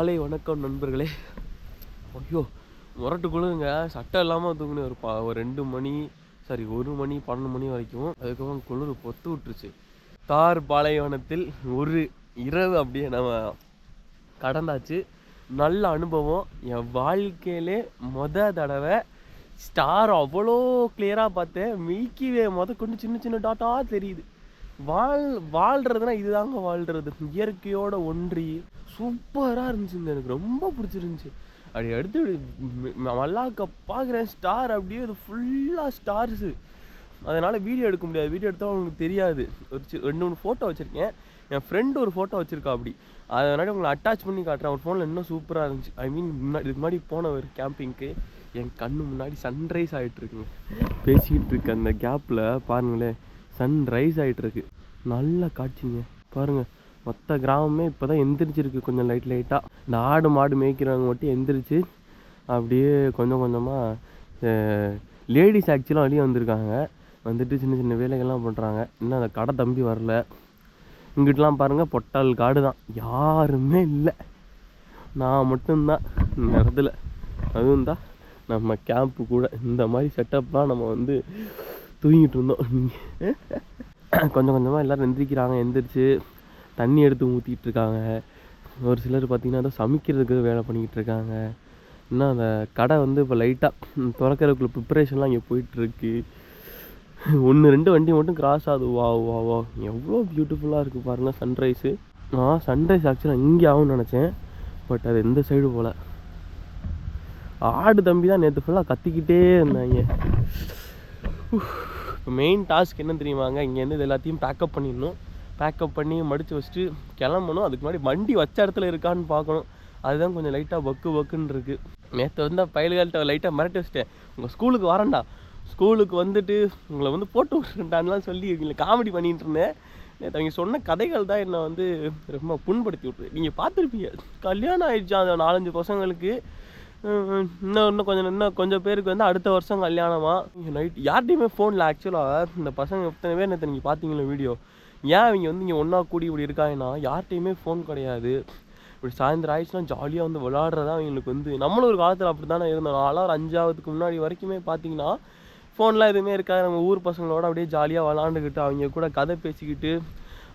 காலை வணக்கம் நண்பர்களே. ஐயோ முரட்டு குழுங்க. சட்டை இல்லாமல் தூங்கினேன் ஒரு பா ஒரு ரெண்டு மணி சாரி ஒரு மணி பன்னெண்டு மணி வரைக்கும் அதுக்கப்புறம் குளிர் பொத்து விட்டுருச்சு. தார் பாலைவனத்தில் ஒரு இரவு அப்படியே நம்ம கடந்தாச்சு. நல்ல அனுபவம். என் வாழ்க்கையிலே மொத தடவை ஸ்டார் அவ்வளோ கிளியராக பார்த்தேன். மில்கி வே முத கொண்டு சின்ன சின்ன டாட்டாக தெரியுது. வாழ் வாழ்கிறதுனா இதுதாங்க வாழ்கிறது இயற்கையோட ஒன்றி சூப்பராக இருந்துச்சுங்க. எனக்கு ரொம்ப பிடிச்சிருந்துச்சி. அப்படி எடுத்து மல்லாக்க பார்க்குறேன் ஸ்டார் அப்படியே அது ஃபுல்லாக ஸ்டார்ஸு அதனால் வீடியோ எடுக்க முடியாது. வீடியோ எடுத்தால் உங்களுக்கு தெரியாது. ஒரு ரெண்டு மூணு ஃபோட்டோ வச்சுருக்கேன். என் ஃப்ரெண்டு ஒரு ஃபோட்டோ வச்சுருக்கா அப்படி. அதனால உங்களை அட்டாச் பண்ணி காட்டுறேன். ஒரு ஃபோனில் இன்னும் சூப்பராக இருந்துச்சு. ஐ மீன் முன்னாடி இதுக்கு முன்னாடி போன ஒரு கேம்பிங்க்கு என் கண்ணு முன்னாடி சன்ரைஸ் ஆகிட்டு இருக்குங்க. பேசிக்கிட்டு இருக்க அந்த கேப்பில் பாருங்களேன். சன்ரைஸ் ஆகிட்டு இருக்கு நல்ல காட்சிங்க. பாருங்க மொத்த கிராமமே இப்போ தான் எந்திரிச்சிருக்கு கொஞ்சம் லைட் லைட்டாக இந்த ஆடு மாடு மேய்க்கிறவங்க மட்டும் எந்திரிச்சு அப்படியே கொஞ்சம் கொஞ்சமாக லேடிஸ் ஆக்சுவலாக வெளியே வந்திருக்காங்க. வந்துட்டு சின்ன சின்ன வேலைகள்லாம் பண்ணுறாங்க இன்னும் அந்த கடை தம்பி வரல. இங்கிட்டலாம் பாருங்கள் பொட்டால் காடு தான். யாருமே இல்லை. நான் மட்டும்தான் இந்த இடத்துல. அதுவும் தான் நம்ம கேம்ப்பு கூட. இந்த மாதிரி செட்டப்லாம் நம்ம வந்து தூங்கிட்டு இருந்தோம். கொஞ்சம் கொஞ்சமாக எல்லோரும் எந்திரிக்கிறாங்க எந்திரிச்சு தண்ணி எடுத்து ஊற்றிட்டு இருக்காங்க. ஒரு சிலர் பார்த்திங்கன்னா அதை சமைக்கிறதுக்கு வேலை பண்ணிக்கிட்டு இருக்காங்க. இன்னும் அந்த கடை வந்து இப்போ லைட்டாக திறக்கிறதுக்குள்ள ப்ரிப்பரேஷன்லாம் இங்கே போயிட்டுருக்கு ஒன்று ரெண்டு வண்டி மட்டும் கிராஸ் ஆகுது. வா வா வா எவ்வளோ பியூட்டிஃபுல்லாக இருக்குது பாருங்கள் சன்ரைஸு நான் சன்ரைஸ் ஆக்சுவலாக இங்கே ஆகும்னு நினச்சேன். பட் அது எந்த சைடு போல். ஆடு தம்பி தான் நேற்று ஃபுல்லாக கத்திக்கிட்டே இருந்தாங்க. இப்போ மெயின் டாஸ்க் என்ன தெரியுமாங்க இங்கேருந்து இது எல்லாத்தையும் பேக்கப் பண்ணிடணும். பேக்கப் பண்ணி மடித்து வச்சுட்டு கிளம்பணும். அதுக்கு முன்னாடி வண்டி வச்ச இடத்துல இருக்கான்னு பார்க்கணும். அதுதான் கொஞ்சம் லைட்டாக பக்கு பக்குன்னு இருக்குது நேற்று வந்து பயல்கால்கிட்ட லைட்டாக மிரட்டி வச்சிட்டேன். உங்கள் ஸ்கூலுக்கு வரேன்டா. ஸ்கூலுக்கு வந்துட்டு உங்களை வந்து போட்டு விட்டுருண்டான்லாம் சொல்லி இவங்களை காமெடி பண்ணிட்டு இருந்தேன். நேற்று அவங்க சொன்ன கதைகள் தான் என்னை வந்து ரொம்ப புண்படுத்தி விட்ருது நீங்கள் பார்த்துருப்பீங்க. கல்யாணம் ஆயிடுச்சு அந்த நாலஞ்சு பசங்களுக்கு. இன்னும் இன்னும் கொஞ்சம் இன்னும் கொஞ்சம் பேருக்கு வந்து அடுத்த வருஷம் கல்யாணமா? நைட் யார்கிட்டையுமே ஃபோனில் ஆக்சுவலாக இந்த பசங்க எத்தனை பேர் நேற்று நீங்கள் பார்த்தீங்களா வீடியோ ஏன் அவங்க வந்து இங்கே ஒன்றா கூடி இப்படி இருக்காங்கன்னா யார்ட்டையுமே ஃபோன் கிடையாது. இப்படி சாயந்தரம் ஆயிடுச்சுன்னா ஜாலியாக வந்து விளாட்றதா அவங்களுக்கு வந்து நம்மளும் ஒரு காலத்தில் அப்படி தானே இருந்தோம். நாலாக ஒரு அஞ்சாவதுக்கு முன்னாடி வரைக்குமே பார்த்தீங்கன்னா ஃபோன்லாம் எதுவுமே இருக்காது. நம்ம ஊர் பசங்களோட அப்படியே ஜாலியாக விளாண்டுக்கிட்டு அவங்க கூட கதை பேசிக்கிட்டு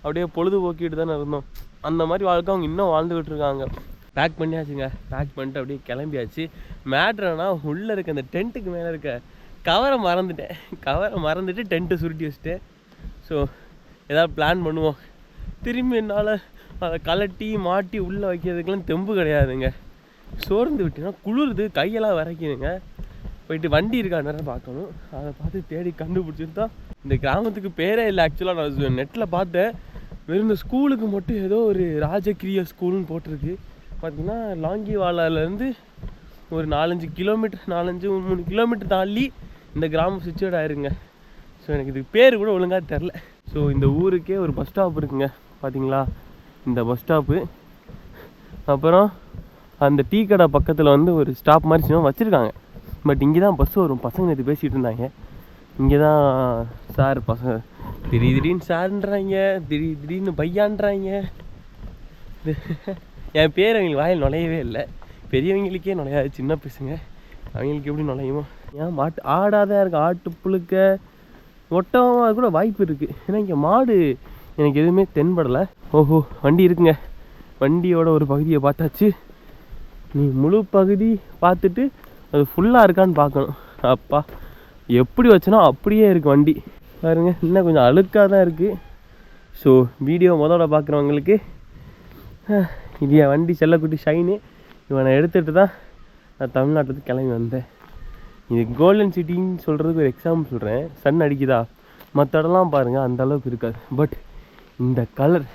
அப்படியே பொழுதுபோக்கிட்டு தானே இருந்தோம். அந்த மாதிரி வாழ்க்கை அவங்க இன்னும் வாழ்ந்துக்கிட்டு இருக்காங்க. பேக் பண்ணியாச்சுங்க. பேக் பண்ணிட்டு அப்படியே கிளம்பியாச்சு. மேட்ருனா உள்ளே இருக்க அந்த டென்ட்டுக்கு மேலே இருக்க கவரை மறந்துட்டேன். கவரை மறந்துட்டு டென்ட்டை சுருட்டி வச்சுட்டேன். ஸோ ஏதாவது பிளான் பண்ணுவோம். திரும்பி என்னால் அதை கலட்டி மாட்டி உள்ளே வைக்கிறதுக்கெலாம் தெம்பு கிடையாதுங்க. சோர்ந்து விட்டுனா குளிருது கையெல்லாம் வரைக்குதுங்க போயிட்டு வண்டி இருக்கா நேரம் பார்க்கணும். அதை பார்த்து தேடி கண்டுபிடிச்சிட்டு தான் இந்த கிராமத்துக்கு பேரே இல்லை ஆக்சுவலாக நான் நெட்டில் பார்த்தேன். வெறும் இந்த ஸ்கூலுக்கு மட்டும் ஏதோ ஒரு ராஜகிரிய ஸ்கூல்னு போட்டிருக்கு. பார்த்தீங்கன்னா லாங்கிவாலாலேருந்து ஒரு நாலஞ்சு கிலோமீட்டர் நாலஞ்சு மூணு கிலோமீட்டர் தாண்டி இந்த கிராமம் சுச்சுவேட் ஆயிருங்க. ஸோ எனக்கு இதுக்கு பேர் கூட ஒழுங்காக தெரில ஸோ இந்த ஊருக்கே ஒரு பஸ் ஸ்டாப் இருக்குங்க பார்த்தீங்களா இந்த பஸ் ஸ்டாப்பு அப்புறம் அந்த டீ கடை பக்கத்தில் வந்து ஒரு ஸ்டாப் மாதிரி சின்ன வச்சுருக்காங்க. பட் இங்கே தான் பஸ் வரும். பசங்க நேற்று பேசிகிட்டு இருந்தாங்க. இங்கே தான் சார் பசங்க திடீர் திடீர்னு சார்ன்றாங்க திடீர் திடீர்னு பையான்றாங்க. என் பேர் அவங்களுக்கு வாயில் நுழையவே இல்லை. பெரியவங்களுக்கே நுழையாது சின்ன பசங்க. அவங்களுக்கு எப்படி நுழையுமோ. ஏன் மாட்டு ஆடாதான் இருக்கு ஆட்டு புழுக்க. ஒட்டகம் கூட வாய்ப்பு இருக்குது ஏன்னா இங்கே மாடு எனக்கு எதுவுமே தென்படலை. ஓஹோ வண்டி இருக்குங்க. வண்டியோட ஒரு பகுதியை பார்த்தாச்சு. நீ முழு பகுதி பார்த்துட்டு அது ஃபுல்லாக இருக்கான்னு பார்க்கணும். அப்பா எப்படி வச்சனோ அப்படியே இருக்குது வண்டி. பாருங்க இன்னும் கொஞ்சம் அழுக்காக தான் இருக்குது ஸோ வீடியோ முதல்ல பார்க்குறவங்களுக்கு இது என் வண்டி செல்லக்குட்டி ஷைனு. இவனை எடுத்துகிட்டு தான் நான் தமிழ்நாட்டுக்கு கிளம்பி வந்தேன். இது கோல்டன் சிட்டின்னு சொல்கிறதுக்கு ஒரு எக்ஸாம்பிள் சொல்கிறேன் சன் அடிக்குதா? மற்ற இடம்லாம் பாருங்கள் அந்த அளவுக்கு இருக்காது. பட் இந்த கலர்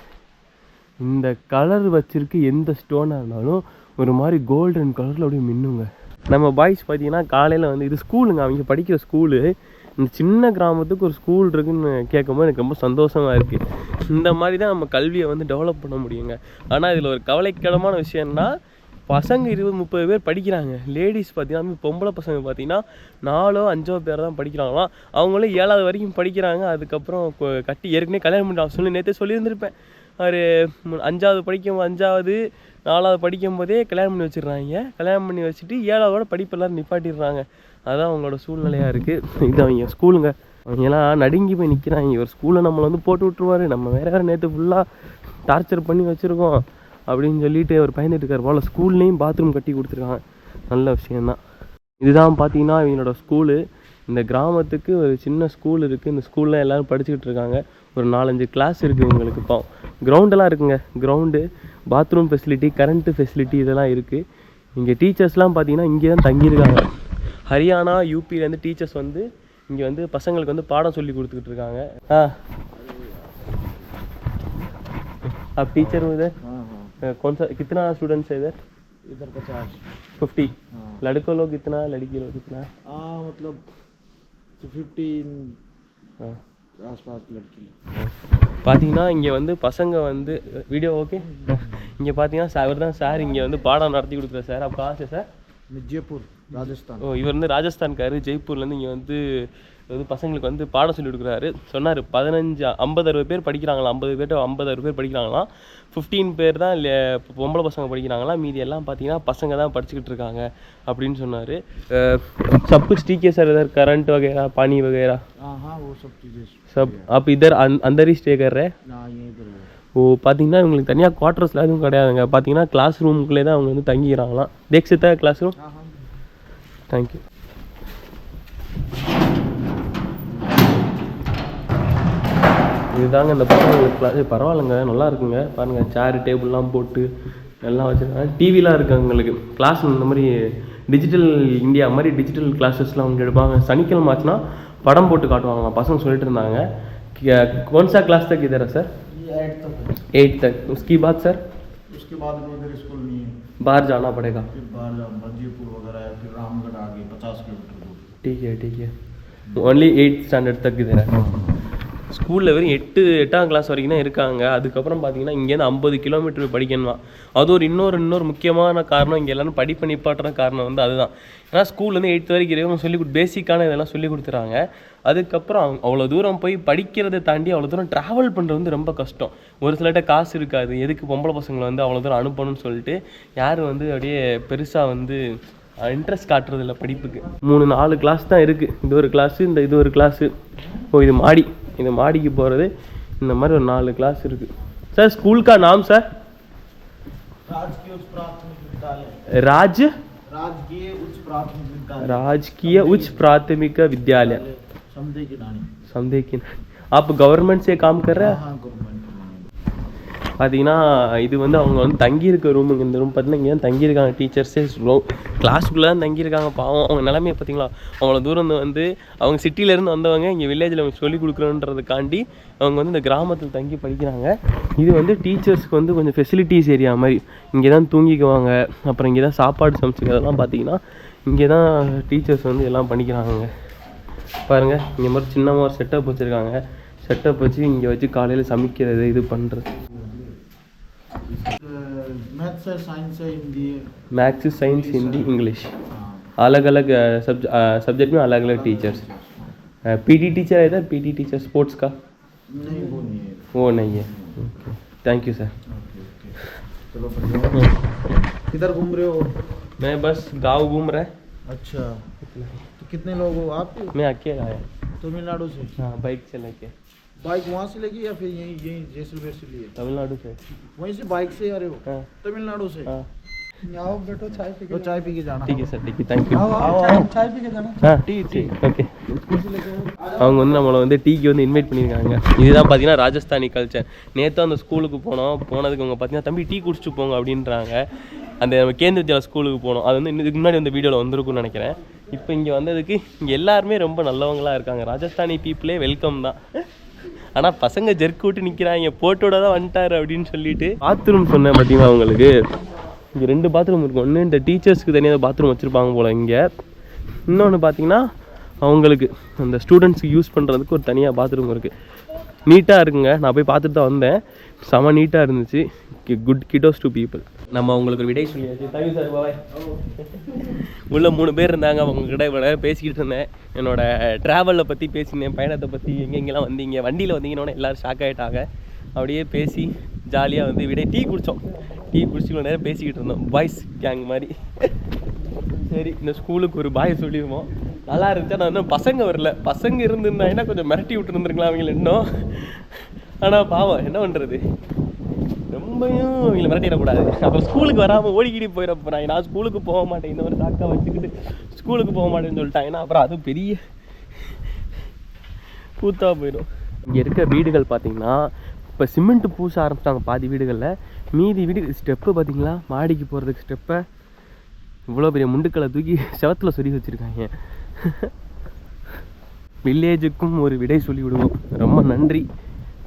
இந்த கலர் வச்சுருக்கு எந்த ஸ்டோனாக இருந்தாலும் ஒரு மாதிரி கோல்டன் கலரில் அப்படியே மின்னுங்க. நம்ம பாய்ஸ் பார்த்தீங்கன்னா காலையில் வந்து இது ஸ்கூலுங்க அவங்க படிக்கிற ஸ்கூலு இந்த சின்ன கிராமத்துக்கு ஒரு ஸ்கூல் இருக்குன்னு கேட்கும்போது எனக்கு ரொம்ப சந்தோஷமாக இருக்குது இந்த மாதிரி தான் நம்ம கல்வியை வந்து டெவலப் பண்ண முடியுங்க. ஆனால் இதில் ஒரு கவலைக்கிடமான விஷயம்னா பசங்க இருபது முப்பது பேர் படிக்கிறாங்க. லேடிஸ் பார்த்தீங்கன்னா பொம்பளை பசங்க பார்த்தீங்கன்னா நாலோ அஞ்சோ பேர் தான் படிக்கிறாங்களாம். அவங்களும் ஏழாவது வரைக்கும் படிக்கிறாங்க. அதுக்கப்புறம் கட்டி ஏற்கனவே கல்யாணம் பண்ணுறாங்க சொல்லி நேற்றே சொல்லியிருந்திருப்பேன். ஒரு அஞ்சாவது படிக்கும் அஞ்சாவது நாலாவது படிக்கும் போதே கல்யாணம் பண்ணி வச்சிடுறாங்க. கல்யாணம் பண்ணி வச்சுட்டு ஏழாவதோட படிப்பு எல்லாரும் நிப்பாட்டிடுறாங்க. அதுதான் அவங்களோட சூழ்நிலையாக இருக்குது இது அவங்க ஸ்கூலுங்க. அவங்கெல்லாம் நடுங்கி போய் நிற்கிறாங்க ஒரு ஸ்கூலில் நம்மளை வந்து போட்டு விட்ருவாரு நம்ம வேற வேறு நேற்று ஃபுல்லாக டார்ச்சர் பண்ணி வச்சுருக்கோம் அப்படின்னு சொல்லிட்டு அவர் பயந்துட்டு இருக்கார் போல். ஸ்கூல்லேயும் பாத்ரூம் கட்டி கொடுத்துருக்காங்க. நல்ல விஷயந்தான் இதுதான் பார்த்தீங்கன்னா இவங்களோட ஸ்கூலு. இந்த கிராமத்துக்கு ஒரு சின்ன ஸ்கூல் இருக்குது இந்த ஸ்கூலில் எல்லோரும் படிச்சுக்கிட்டு இருக்காங்க. ஒரு நாலஞ்சு கிளாஸ் இருக்குது இவங்களுக்கு இப்போ. கிரவுண்டெல்லாம் இருக்குங்க. Ground bathroom facility current facility இதெல்லாம் இருக்குது இங்கே டீச்சர்ஸ்லாம் பார்த்தீங்கன்னா இங்கே தான் தங்கியிருக்காங்க. ஹரியானா யூபிலேருந்து டீச்சர்ஸ் வந்து இங்கே வந்து பசங்களுக்கு வந்து பாடம் சொல்லி கொடுத்துக்கிட்டு இருக்காங்க ஆ अब टीचर हूँ इधर हाँ हाँ अ, कौन सा कितना स्टूडेंट्स है इधर इधर पचास फिफ्टी हाँ लड़कों लोग कितना लड़की लोग कितना हाँ मतलब फिफ्टीन हाँ आसपास लड़की பார்த்தீங்கன்னா இங்கே வந்து பசங்க வந்து வீடியோ ஓகே இங்கே பார்த்தீங்கன்னா சார் இவர் தான் சார் இங்கே வந்து பாடம் நடத்தி கொடுக்குற சார் அப்போ ஆசை சார் मैं ராஜஸ்தான். ஓ இவர் வந்து ராஜஸ்தான்காரு. ஜெய்ப்பூர்லேருந்து இங்கே வந்து வந்து பசங்களுக்கு வந்து பாடம் சொல்லி கொடுக்குறாரு. சொன்னார் பதினஞ்சு ஐம்பது அறுபது பேர் படிக்கிறாங்களா? ஐம்பது பேர் ஐம்பது அறுபது பேர் படிக்கிறாங்களாம் ஃபிஃப்டீன் பேர் தான் இல்லை பொம்பளை பசங்க படிக்கிறாங்களா? மீதி எல்லாம் பார்த்தீங்கன்னா பசங்க தான் படிச்சுக்கிட்டு இருக்காங்க அப்படின்னு சொன்னார். சப்பு ஸ்டீகே சார் எதாவது கரண்ட் வகைரா பானி வகைரா சப் அப்போ இதர் அந்த அந்தரி ஸ்டேகர் ஓ? பார்த்தீங்கன்னா இவங்களுக்கு தனியாக குவார்ட்டர்ஸ்லாம் எதுவும் கிடையாதுங்க. பார்த்தீங்கன்னா கிளாஸ் ரூமுக்குள்ளே தான் அவங்க வந்து தங்கிக்கிறாங்களாம். தேக்ஷித்தா கிளாஸ் ரூம் தேங்க்யூ இதுதாங்க இந்த பசங்களுக்கு கிளாஸ் பரவாயில்லைங்க நல்லா இருக்குங்க பாருங்கள் சேர் டேபிள்லாம் போட்டு எல்லாம் வச்சுருக்காங்க டிவிலாம் இருக்கு அவங்களுக்கு கிளாஸ் இந்த மாதிரி டிஜிட்டல் இந்தியா மாதிரி டிஜிட்டல் கிளாஸஸ்லாம் அவங்க எடுப்பாங்க சனிக்கிழமை ஆச்சுன்னா படம் போட்டு காட்டுவாங்க பசங்க சொல்லிட்டு இருந்தாங்க कौन सा क्लास तक इधर है सर ये एट तक है एट तक उसकी बाद सर उसके बाद तो इधर स्कूल नहीं है बाहर जाना पड़ेगा। फिर बाहर बजीपुर वगैरह है फिर रामगढ़ आगे पचास किलोमीटर दूर। ठीक है ठीक है। ओनली एट स्टैंडर्ड तक की देना है। हाँ। ஸ்கூலில் வெறும் எட்டு எட்டாம் கிளாஸ் வரைக்கும் தான் இருக்காங்க. அதுக்கப்புறம் பார்த்தீங்கன்னா இங்கேருந்து ஐம்பது கிலோமீட்டர் படிக்கணுமா? அது ஒரு இன்னொரு இன்னொரு முக்கியமான காரணம். இங்கே எல்லாரும் படிப்பை நிப்பாட்டுற காரணம் வந்து அதுதான். ஏன்னா ஸ்கூல்லேருந்து எயித்து வரைக்கும் இருக்கும் சொல்லி கொடு பேசிக்கான இதெல்லாம் சொல்லி கொடுத்துறாங்க. அதுக்கப்புறம் அவங்க அவ்வளோ தூரம் போய் படிக்கிறதை தாண்டி அவ்வளோ தூரம் ட்ராவல் பண்ணுறது வந்து ரொம்ப கஷ்டம். ஒரு சிலர்கிட்ட காசு இருக்காது. எதுக்கு பொம்பளை பசங்களை வந்து அவ்வளோ தூரம் அனுப்பணும்னு சொல்லிட்டு யார் வந்து அப்படியே பெருசாக வந்து இன்ட்ரெஸ்ட் காட்டுறது இல்லை படிப்புக்கு. மூணு நாலு கிளாஸ் தான் இருக்குது இது ஒரு கிளாஸு இந்த இது ஒரு கிளாஸு ஓ இது மாடி. இது மாடிக்கு போகிறது இந்த மாதிரி ஒரு நாலு கிளாஸ் இருக்குது சார் ஸ்கூல் का नाम सर राजकीय उच्च प्राथमिक विद्यालय राज राजकीय उच्च प्राथमिक विद्यालय राजकीय उच्च प्राथमिक विद्यालय समझे की नानी समझे कि नहीं? आप गवर्नमेंट से काम कर रहे हैं हाँ गवर्नमेंट பார்த்தீங்கன்னா இது வந்து அவங்க வந்து தங்கியிருக்க ரூமுங்க இந்த ரூம் பார்த்தீங்கன்னா இங்கே தங்கியிருக்காங்க டீச்சர்ஸே ரூம் கிளாஸுக்குள்ளே தான் தங்கியிருக்காங்க. பாவம் அவங்க நிலமையை பார்த்தீங்களா அவ்வளோ தூரம் வந்து அவங்க சிட்டிலேருந்து வந்தவங்க இங்கே வில்லேஜில் அவங்க சொல்லிக் கொடுக்குறோன்றதுக்காண்டி அவங்க வந்து இந்த கிராமத்தில் தங்கி படிக்கிறாங்க. இது வந்து டீச்சர்ஸ்க்கு வந்து கொஞ்சம் ஃபெசிலிட்டிஸ் ஏரியா மாதிரி. இங்கே தான் தூங்கிக்குவாங்க. அப்புறம் இங்கே தான் சாப்பாடு சமைச்சிக்கிறதெல்லாம் பார்த்தீங்கன்னா இங்கே தான் டீச்சர்ஸ் வந்து எல்லாம் பண்ணிக்கிறாங்க. பாருங்கள் இங்கே மாதிரி சின்னமாக ஒரு செட்டப் வச்சுருக்காங்க. செட்டப் வச்சு இங்கே வச்சு காலையில் சமைக்கிறது இது பண்ணுறது मैथ्स है साइंस है हिंदी है मैथ्स साइंस हिंदी इंग्लिश अलग अलग सब्जेक्ट में अलग अलग टीचर्स पीटी टीचर है इधर? पीटी टीचर स्पोर्ट्स का? नहीं वो नहीं है। वो नहीं है. थैंक यू सर चलो किधर घूम रहे हो? मैं बस गाँव घूम रहा है। अच्छा। तो कितने लोग हो? आप? मैं अकेला आया तमिलनाडु से? हाँ बाइक से लेके। बाइक वहाँ से लेके या फिर यहीं यहीं जैसलमेर से लिए तमिलनाडु से वहीं से बाइक से आ रहे हो हाँ तमिलनाडु से हाँ आओ बेटो चाय पी के चाय पी के जाना ठीक है सर ठीक है थैंक यू आओ आओ चाय पी के जाना ஆ டீ டீ ஓகே அவங்க வந்து நம்மளை வந்து டீக்கு வந்து இன்வைட் பண்ணியிருக்காங்க இதுதான் பார்த்தீங்கன்னா ராஜஸ்தானி கல்ச்சர் நேற்று அந்த ஸ்கூலுக்கு போனோம் போனதுக்கு அவங்க பார்த்தீங்கன்னா தம்பி டீ குடிச்சிட்டு போங்க அப்படின்றாங்க அந்த நம்ம கேந்திர வித்யாலயா ஸ்கூலுக்கு போனோம் அது வந்து இன்னும் இதுக்கு முன்னாடி அந்த வீடியோவில் வந்திருக்கும்னு நினைக்கிறேன் இப்போ இங்கே வந்ததுக்கு இங்கே எல்லாருமே ரொம்ப நல்லவங்களா இருக்காங்க ராஜஸ்தானி பீப்புளே வெல்கம் தான் ஆனால் பசங்க ஜெர்க் விட்டு நிற்கிறாங்க போட்டோட தான் வந்துட்டாரு அப்படின்னு சொல்லிட்டு. பாத்ரூம் சொன்னேன் பார்த்தீங்கன்னா அவங்களுக்கு இங்கே ரெண்டு பாத்ரூம் இருக்கும் ஒன்று இந்த டீச்சர்ஸ்க்கு தனியாக பாத்ரூம் வச்சுருப்பாங்க போல் இங்கே. இன்னொன்று பார்த்தீங்கன்னா அவங்களுக்கு அந்த ஸ்டூடெண்ட்ஸ்க்கு யூஸ் பண்ணுறதுக்கு ஒரு தனியாக பாத்ரூம் இருக்குது நீட்டாக இருக்குங்க. நான் போய் பார்த்துட்டு தான் வந்தேன். செம நீட்டாக இருந்துச்சு. குட் கிட்டோஸ் டு பீப்புள் நம்ம அவங்களுக்கு ஒரு விடை சொல்லியாச்சு. தேங்க்யூ சார் பாய் உள்ள மூணு பேர் இருந்தாங்க அவங்க கிட்ட இவ்வளோ நேரம் பேசிக்கிட்டு இருந்தேன். என்னோட ட்ராவலை பற்றி பேசினேன் பயணத்தை பற்றி எங்கெங்கெல்லாம் வந்தீங்க வண்டியில் வந்தீங்கன்னு எல்லாரும் ஷாக் ஆகிட்டாங்க அப்படியே பேசி ஜாலியாக வந்து விடை டீ குடித்தோம் டீ குடிச்சு இவ்வளோ நேரம் பேசிக்கிட்டு இருந்தோம். பாய்ஸ் கேங் மாதிரி. சரி இந்த ஸ்கூலுக்கு ஒரு பாய் சொல்லிடுவோம். நல்லா இருந்துச்சா? நான் இன்னும் பசங்க வரல. பசங்க இருந்திருந்தாங்கன்னா கொஞ்சம் மிரட்டி விட்டுருந்துருக்கலாம் அவங்கள இன்னும். ஆனால் பாவம் என்ன பண்ணுறது ரொம்பவும் இவங்களை மிரட்டிடக்கூடாது. அப்புறம் ஸ்கூலுக்கு வராமல் ஓடிக்கிடி போயிட போகிறாங்க நான் ஸ்கூலுக்கு போக மாட்டேன். இந்த மாதிரி சாக்கா வச்சுக்கிட்டு ஸ்கூலுக்கு போக மாட்டேன்னு சொல்லிட்டாங்கன்னா அப்புறம் அது பெரிய கூத்தாக போயிடும். இங்கே இருக்க வீடுகள் பார்த்தீங்கன்னா இப்போ சிமெண்ட் பூச ஆரம்பிச்சிட்டாங்க பாதி வீடுகளில். மீதி வீடு ஸ்டெப்பு பார்த்தீங்களா மாடிக்கு போகிறதுக்கு ஸ்டெப்பை இவ்வளோ பெரிய முண்டுக்களை தூக்கி செவத்தில் சொல்லி வச்சுருக்காங்க. வில்லேஜுக்கும் ஒரு விடை சொல்லி விடுவோம் ரொம்ப நன்றி.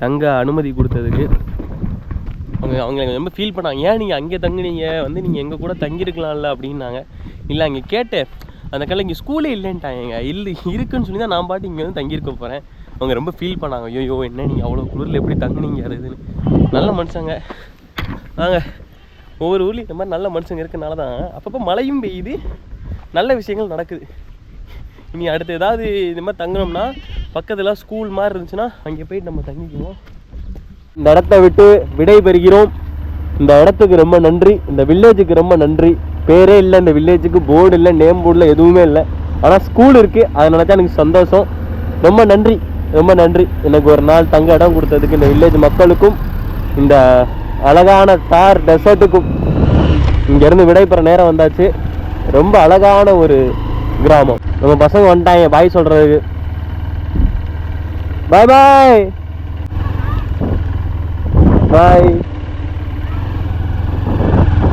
தங்க அனுமதி கொடுத்ததுக்கு. அவங்க அவங்க ரொம்ப ஃபீல் பண்ணாங்க. ஏன் நீங்கள் அங்கே தங்குனீங்க? வந்து நீங்கள் எங்கள் கூட தங்கியிருக்கலாம்ல அப்படின்னாங்க. இல்லை அங்கே கேட்டேன். அந்த கடையில் இங்கே ஸ்கூலே இல்லைன்ட்டாங்க. இல்லை இருக்குன்னு சொல்லி தான் நான் பாட்டு இங்கே வந்து தங்கியிருக்க போகிறேன் அவங்க ரொம்ப ஃபீல் பண்ணாங்க. ஐயோ என்ன நீங்கள் அவ்வளோ குளிரில் எப்படி தங்குனீங்க? அது இதுன்னு. நல்ல மனுஷங்க. வாங்க. ஒவ்வொரு ஊர்லேயும் இந்த மாதிரி நல்ல மனுஷங்க இருக்கனால தான் அப்பப்போ மழையும் பெய்யுது. நல்ல விஷயங்கள் நடக்குது. இனி அடுத்து ஏதாவது இந்த மாதிரி தங்கினோம்னா பக்கத்தில் ஸ்கூல் மாதிரி இருந்துச்சுன்னா அங்கே போயிட்டு நம்ம தங்கிக்குவோம். இந்த இடத்த விட்டு விடை பெறுகிறோம் இந்த இடத்துக்கு ரொம்ப நன்றி. இந்த வில்லேஜுக்கு ரொம்ப நன்றி. பேரே இல்லை இந்த வில்லேஜுக்கு போர்டு இல்லை நேம் போர்டில் எதுவுமே இல்லை. ஆனால் ஸ்கூல் இருக்குது அதை நினச்சா எனக்கு சந்தோஷம். ரொம்ப நன்றி. ரொம்ப நன்றி. எனக்கு ஒரு நாள் தங்க இடம் கொடுத்ததுக்கு இந்த வில்லேஜ் மக்களுக்கும் இந்த அழகான தார் டெசர்ட்டுக்கும் இங்கேருந்து விடைபெற நேரம் வந்தாச்சு. ரொம்ப அழகான ஒரு கிராமம். நம்ம பசங்க வந்துட்டாங்க. பாய் சொல்கிறதுக்கு பாய் பாய் பாய்